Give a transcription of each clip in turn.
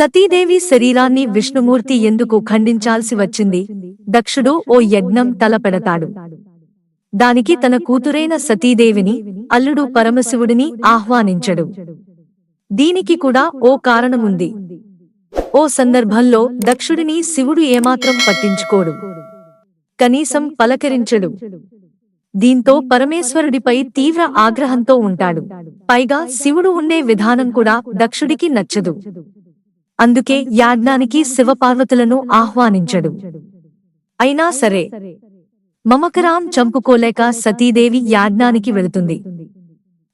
సతీదేవి శరీరాన్ని విష్ణుమూర్తి ఎందుకు ఖండించాల్సి వచ్చింది? దక్షుడు ఓ యజ్ఞం తలపెడతాడు. దానికి తన కూతురైన సతీదేవిని అల్లుడు పరమశివుడిని ఆహ్వానించడు. దీనికి కూడా ఓ కారణముంది. ఓ సందర్భంలో దక్షుడిని శివుడు ఏమాత్రం పట్టించుకోడు. కనీసం పలకరించడు. దీంతో పరమేశ్వరుడిపై తీవ్ర ఆగ్రహంతో ఉంటాడు. పైగా శివుడు ఉండే విధానం కూడా దక్షుడికి నచ్చదు. అందుకే యాజ్ఞానికి శివపార్వతులను ఆహ్వానించడు. అయినా సరే మమకరాం చంపుకోలేక సతీదేవి యాజ్ఞానికి వెళుతుంది.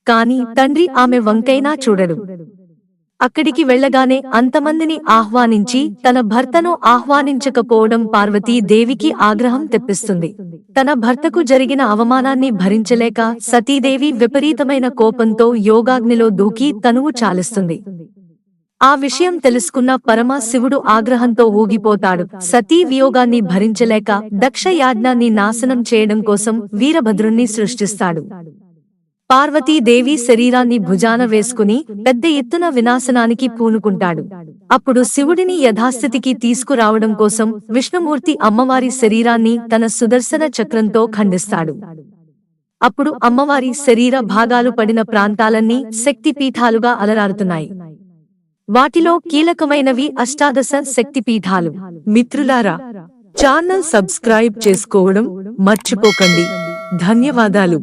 కాని తండ్రి ఆమె వంకైనా చూడడు. అక్కడికి వెళ్ళగానే అంతమందిని ఆహ్వానించి తన భర్తను ఆహ్వానించకపోవడం పార్వతీ దేవికి ఆగ్రహం తెప్పిస్తుంది. తన భర్తకు జరిగిన అవమానాన్ని భరించలేక సతీదేవి విపరీతమైన కోపంతో యోగాగ్నిలో దూకి తనువు చాలిస్తుంది. ఆ విషయం తెలుసుకున్న పరమ శివుడు ఆగ్రహంతో ఊగిపోతాడు. సతీ వియోగాన్ని భరించలేక దక్ష యాజ్ఞాన్ని నాశనం చేయడం కోసం వీరభద్రుణ్ణి సృష్టిస్తాడు. పార్వతీదేవి శరీరాన్ని భుజాన వేసుకుని పెద్ద ఎత్తున వినాశనానికి పూనుకుంటాడు. అప్పుడు శివుడిని యథాస్థితికి తీసుకురావడం కోసం విష్ణుమూర్తి అమ్మవారి శరీరాన్ని తన సుదర్శన చక్రంతో ఖండిస్తాడు. అప్పుడు అమ్మవారి శరీర భాగాలు పడిన ప్రాంతాలన్నీ శక్తిపీఠాలుగా అలరారుతున్నాయి. వాటిలో కీలకమైనవి అష్టాదశ శక్తిపీఠాలు. మిత్రులారా ఛానల్ సబ్స్క్రైబ్ చేసుకోవడం మర్చిపోకండి. ధన్యవాదాలు.